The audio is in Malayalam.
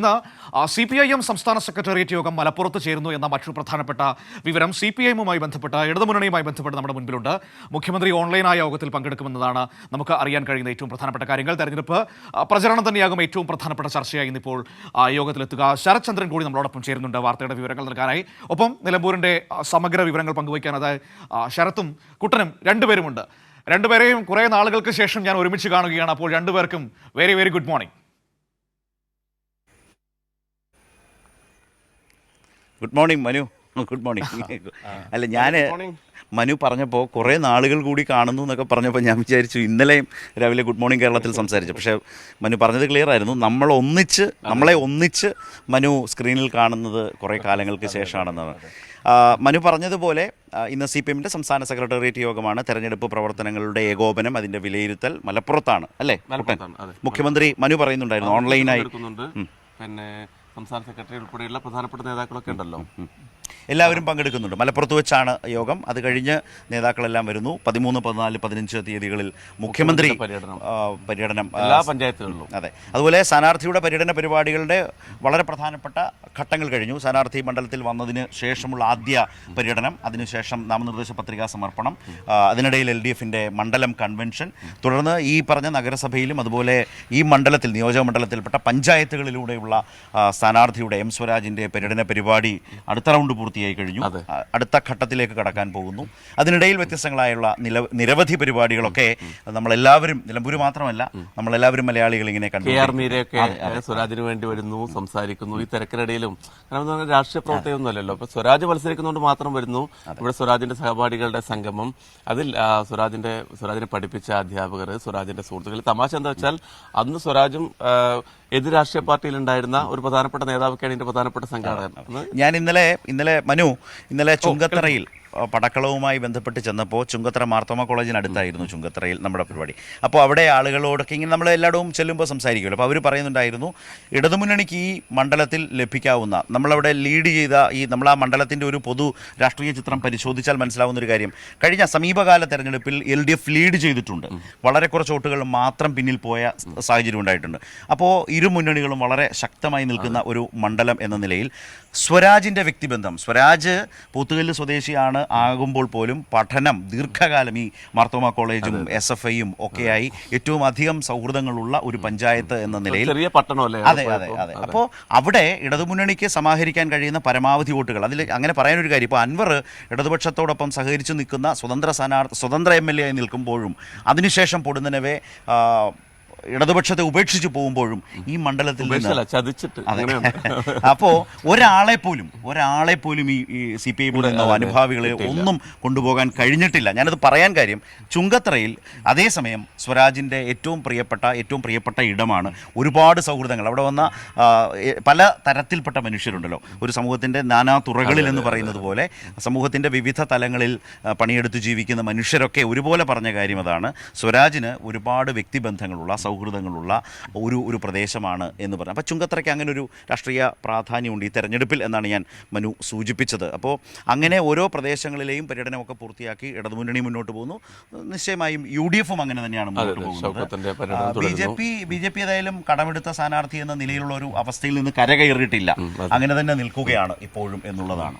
ഇന്ന് സി പി ഐ എം സംസ്ഥാന സെക്രട്ടേറിയറ്റ് യോഗം മലപ്പുറത്ത് ചേരുന്നു എന്ന മറ്റൊരു പ്രധാനപ്പെട്ട വിവരം സി പി ഐമുമായി ബന്ധപ്പെട്ട ഇടതുമുന്നണിയുമായി ബന്ധപ്പെട്ട് നമ്മുടെ മുൻപിലുണ്ട്. മുഖ്യമന്ത്രി ഓൺലൈനായ യോഗത്തിൽ പങ്കെടുക്കുമെന്നതാണ് നമുക്ക് അറിയാൻ കഴിയുന്ന ഏറ്റവും പ്രധാനപ്പെട്ട കാര്യങ്ങൾ. തെരഞ്ഞെടുപ്പ് പ്രചരണം തന്നെയാകും ഏറ്റവും പ്രധാനപ്പെട്ട ചർച്ചയായി ഇന്നിപ്പോൾ യോഗത്തിലെത്തുക. ശരത് ചന്ദ്രൻ കൂടി നമ്മളോടൊപ്പം ചേരുന്നുണ്ട് വാർത്തയുടെ വിവരങ്ങൾ നൽകാനായി. ഒപ്പം നിലമ്പൂരിന്റെ സമഗ്ര വിവരങ്ങൾ പങ്കുവയ്ക്കാൻ അതായത് ശരത്തും കുട്ടനും രണ്ടുപേരുമുണ്ട്. രണ്ടുപേരെയും കുറേ നാളുകൾക്ക് ശേഷം ഞാൻ ഒരുമിച്ച് കാണുകയാണ്. അപ്പോൾ രണ്ടുപേർക്കും very very good morning good morning Manu. Good morning. അല്ല ഞാൻ മനു പറഞ്ഞപ്പോൾ കുറേ നാളുകൾ കൂടി കാണുന്നു എന്നൊക്കെ പറഞ്ഞപ്പോൾ ഞാൻ വിചാരിച്ചു ഇന്നലെയും രാവിലെ ഗുഡ് മോർണിംഗ് കേരളത്തിൽ സംസാരിച്ചു. പക്ഷേ മനു പറഞ്ഞത് ക്ലിയർ ആയിരുന്നു. നമ്മൾ ഒന്നിച്ച് നമ്മളെ ഒന്നിച്ച് മനു സ്ക്രീനിൽ കാണുന്നത് കുറേ കാലങ്ങൾക്ക് ശേഷമാണെന്നാണ് മനു പറഞ്ഞതുപോലെ ഇന്ന് സി പി എമ്മിന്റെ സംസ്ഥാന സെക്രട്ടേറിയറ്റ് യോഗമാണ്. തെരഞ്ഞെടുപ്പ് പ്രവർത്തനങ്ങളുടെ ഏകോപനം അതിന്റെ വിലയിരുത്തൽ മലപ്പുറത്താണ് അല്ലേ? മുഖ്യമന്ത്രി മനു പറയുന്നുണ്ടായിരുന്നു ഓൺലൈനായി പിന്നെ സംസ്ഥാന സെക്രട്ടറി ഉൾപ്പെടെയുള്ള പ്രധാനപ്പെട്ട നേതാക്കളൊക്കെ ഉണ്ടല്ലോ. എല്ലാവരും പങ്കെടുക്കുന്നുണ്ട്. മലപ്പുറത്ത് വെച്ചാണ് യോഗം. അത് കഴിഞ്ഞ് നേതാക്കളെല്ലാം വരുന്നു. പതിമൂന്ന് പതിനാല് പതിനഞ്ച് തീയതികളിൽ മുഖ്യമന്ത്രി പര്യടനം. എല്ലാ പഞ്ചായത്തുകളിലും. അതെ. അതുപോലെ സ്ഥാനാർത്ഥിയുടെ പര്യടന പരിപാടികളുടെ വളരെ പ്രധാനപ്പെട്ട ഘട്ടങ്ങൾ കഴിഞ്ഞു. സ്ഥാനാർത്ഥി മണ്ഡലത്തിൽ വന്നതിന് ശേഷമുള്ള ആദ്യ പര്യടനം. അതിനുശേഷം നാമനിർദ്ദേശ പത്രികാ സമർപ്പണം. അതിനിടയിൽ എൽ ഡി എഫിന്റെ മണ്ഡലം കൺവെൻഷൻ. തുടർന്ന് ഈ പറഞ്ഞ നഗരസഭയിലും അതുപോലെ ഈ മണ്ഡലത്തിൽ നിയോജക മണ്ഡലത്തിൽപ്പെട്ട പഞ്ചായത്തുകളിലൂടെയുള്ള സ്ഥാനാർത്ഥിയുടെ എം സ്വരാജിന്റെ പര്യടന പരിപാടി അടുത്ത റൗണ്ട് പൂർത്തിയായി കഴിഞ്ഞു. അടുത്ത ഘട്ടത്തിലേക്ക് കടക്കാൻ പോകുന്നു. അതിനിടയിൽ വ്യത്യസ്തങ്ങളായുള്ള നില നിരവധി പരിപാടികളൊക്കെ നമ്മളെല്ലാവരും നിലമ്പൂർ മാത്രമല്ല നമ്മളെല്ലാവരും മലയാളികൾ ഇങ്ങനെ കെ കണ്ടു ആർ മീരയൊക്കെ സ്വരാജിന് വേണ്ടി വരുന്നു സംസാരിക്കുന്നു. ഈ തിരക്കിനിടയിലും കാരണം രാഷ്ട്രീയ പ്രവർത്തകയൊന്നുമല്ലല്ലോ. അപ്പൊ സ്വരാജ് മത്സരിക്കുന്നതുകൊണ്ട് മാത്രം വരുന്നു. ഇവിടെ സ്വരാജിന്റെ സഹപാഠികളുടെ സംഗമം. അതിൽ സ്വരാജിന്റെ സ്വരാജിനെ പഠിപ്പിച്ച അധ്യാപകർ സ്വരാജിന്റെ സുഹൃത്തുക്കൾ. തമാശ എന്താ വെച്ചാൽ അന്ന് സ്വരാജും എതിർ രാഷ്ട്രീയ പാർട്ടിയിൽ ഉണ്ടായിരുന്ന ഒരു പ്രധാനപ്പെട്ട നേതാവൊക്കെയാണ് ഇതിന്റെ പ്രധാനപ്പെട്ട സംഘാടകൻ. ഞാൻ ഇന്നലെ ഇന്നലെ മനു ഇന്നലെ ചുങ്കത്തറയിൽ പടക്കളവുമായി ബന്ധപ്പെട്ട് ചെന്നപ്പോൾ ചുങ്കത്തറ മാർത്തോമ കോളേജിനടുത്തായിരുന്നു ചുങ്കത്തറയിൽ നമ്മുടെ പരിപാടി. അപ്പോൾ അവിടെ ആളുകളോടൊക്കെ ഇങ്ങനെ നമ്മൾ എല്ലായിടവും ചെല്ലുമ്പോൾ സംസാരിക്കുമല്ലോ. അപ്പോൾ അവർ പറയുന്നുണ്ടായിരുന്നു ഇടതുമുന്നണിക്ക് ഈ മണ്ഡലത്തിൽ ലഭിക്കാവുന്ന നമ്മളവിടെ ലീഡ് ചെയ്ത ഈ നമ്മൾ ആ മണ്ഡലത്തിന്റെ ഒരു പൊതു രാഷ്ട്രീയ ചിത്രം പരിശോധിച്ചാൽ മനസ്സിലാവുന്ന ഒരു കാര്യം. കഴിഞ്ഞ സമീപകാല തെരഞ്ഞെടുപ്പിൽ എൽ ഡി എഫ് ലീഡ് ചെയ്തിട്ടുണ്ട്. വളരെ കുറച്ച് വോട്ടുകൾ മാത്രം പിന്നിൽ പോയ സാഹചര്യം ഉണ്ടായിട്ടുണ്ട്. അപ്പോൾ ഇരു മുന്നണികളും വളരെ ശക്തമായി നിൽക്കുന്ന ഒരു മണ്ഡലം എന്ന നിലയിൽ സ്വരാജിന്റെ വ്യക്തിബന്ധം സ്വരാജ് പോത്തുകല്ല് സ്വദേശിയാണ് ആകുമ്പോൾ പോലും പഠനം ദീർഘകാലം ഈ മാർത്തോമ കോളേജും എസ് എഫ് ഐയും ഒക്കെയായി ഏറ്റവും അധികം സൗഹൃദങ്ങളുള്ള ഒരു പഞ്ചായത്ത് എന്ന നിലയിൽ ചെറിയ പട്ടണമല്ലേ അതെ അതെ അതെ അപ്പോൾ അവിടെ ഇടതുമുന്നണിക്ക് സമാഹരിക്കാൻ കഴിയുന്ന പരമാവധി വോട്ടുകൾ അതിൽ അങ്ങനെ പറയാനൊരു കാര്യം ഇപ്പോൾ അൻവർ ഇടതുപക്ഷത്തോടൊപ്പം സഹകരിച്ചു നിൽക്കുന്ന സ്വതന്ത്ര സ്ഥാനാർത്ഥി സ്വതന്ത്ര എം എൽ എ ആയി നിൽക്കുമ്പോഴും അതിനുശേഷം പൊടുന്നനവേ ഇടതുപക്ഷത്തെ ഉപേക്ഷിച്ച് പോകുമ്പോഴും ഈ മണ്ഡലത്തിൽ നിന്ന് ചതിച്ചിട്ട്. അപ്പോൾ ഒരാളെ പോലും ഒരാളെ പോലും ഈ സി പി ഐ നിന്നോ അനുഭാവികളെ ഒന്നും കൊണ്ടുപോകാൻ കഴിഞ്ഞിട്ടില്ല. ഞാനത് പറയാൻ കാര്യം ചുങ്കത്തറയിൽ അതേസമയം സ്വരാജിന്റെ ഏറ്റവും പ്രിയപ്പെട്ട ഏറ്റവും പ്രിയപ്പെട്ട ഇടമാണ് ഒരുപാട് സൗഹൃദങ്ങൾ. അവിടെ വന്ന പല തരത്തിൽപ്പെട്ട മനുഷ്യരുണ്ടല്ലോ. ഒരു സമൂഹത്തിന്റെ നാനാ തുറകളിൽ എന്ന് പറയുന്നത് പോലെ സമൂഹത്തിന്റെ വിവിധ തലങ്ങളിൽ പണിയെടുത്ത് ജീവിക്കുന്ന മനുഷ്യരൊക്കെ ഒരുപോലെ പറഞ്ഞ കാര്യം അതാണ്. സ്വരാജിന് ഒരുപാട് വ്യക്തിബന്ധങ്ങളുള്ള സൗഹൃദങ്ങളുള്ള ഒരു ഒരു പ്രദേശമാണ് എന്ന് പറഞ്ഞു. അപ്പോൾ ചുങ്കത്തറയ്ക്ക് അങ്ങനെ ഒരു രാഷ്ട്രീയ പ്രാധാന്യമുണ്ട് ഈ തെരഞ്ഞെടുപ്പിൽ എന്നാണ് ഞാൻ മനു സൂചിപ്പിച്ചത്. അപ്പോൾ അങ്ങനെ ഓരോ പ്രദേശങ്ങളിലെയും പര്യടനമൊക്കെ പൂർത്തിയാക്കി ഇടതുമുന്നണി മുന്നോട്ട് പോകുന്നു. നിശ്ചയമായും യു ഡി എഫും അങ്ങനെ തന്നെയാണ് മുന്നോട്ട് പോകുന്നത്. B J P B J P ഏതായാലും കടമെടുത്ത സ്ഥാനാർത്ഥി എന്ന നിലയിലുള്ള ഒരു അവസ്ഥയിൽ നിന്ന് കരകയറിയിട്ടില്ല. അങ്ങനെ തന്നെ നിൽക്കുകയാണ് ഇപ്പോഴും എന്നുള്ളതാണ്.